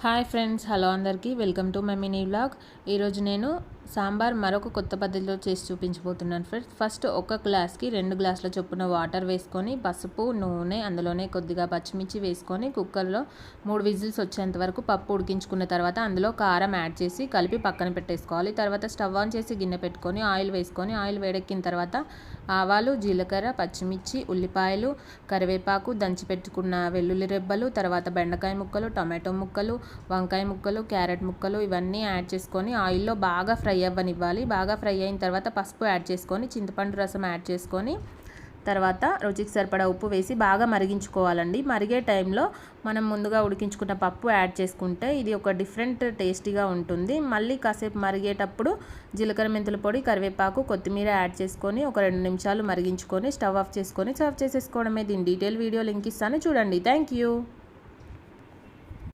Hi friends hello అందరికీ. Welcome to my mini vlog. ఈరోజు నేను సాంబార్ మరొక కొత్త పద్ధతిలో చేసి చూపించబోతున్నాను ఫ్రెండ్స్ ఫస్ట్ ఒక గ్లాస్కి రెండు గ్లాసుల చొప్పున వాటర్ వేసుకొని పసుపు నూనె అందులోనే కొద్దిగా పచ్చిమిర్చి వేసుకొని కుక్కర్లో మూడు విజిల్స్ వచ్చేంత వరకు పప్పు ఉడికించుకున్న తర్వాత అందులో కారం యాడ్ చేసి కలిపి పక్కన పెట్టేసుకోవాలి. తర్వాత స్టవ్ ఆన్ చేసి గిన్నె పెట్టుకొని ఆయిల్ వేసుకొని ఆయిల్ వేడెక్కిన తర్వాత ఆవాలు జీలకర్ర పచ్చిమిర్చి ఉల్లిపాయలు కరివేపాకు దంచి పెట్టుకున్న వెల్లుల్లి రెబ్బలు తర్వాత బెండకాయ ముక్కలు టమాటో ముక్కలు వంకాయ ముక్కలు క్యారెట్ ముక్కలు ఇవన్నీ యాడ్ చేసుకొని ఆయిల్లో బాగా ఫ్రై అవ్వనివ్వాలి. బాగా ఫ్రై అయిన తర్వాత పసుపు యాడ్ చేసుకొని చింతపండు రసం యాడ్ చేసుకొని తర్వాత రుచికి సరిపడా ఉప్పు వేసి బాగా మరిగించుకోవాలండి. మరిగే టైంలో మనం ముందుగా ఉడికించుకున్న పప్పు యాడ్ చేసుకుంటే ఇది ఒక డిఫరెంట్ టేస్టీగా ఉంటుంది. మళ్ళీ కాసేపు మరిగేటప్పుడు జీలకర్ర మెంతుల పొడి కరివేపాకు కొత్తిమీర యాడ్ చేసుకొని ఒక రెండు నిమిషాలు మరిగించుకొని స్టవ్ ఆఫ్ చేసుకొని సర్వ్ చేసేసుకోవడమే. దీని డీటెయిల్ వీడియో లింక్ ఇస్తాను. చూడండి. Thank you.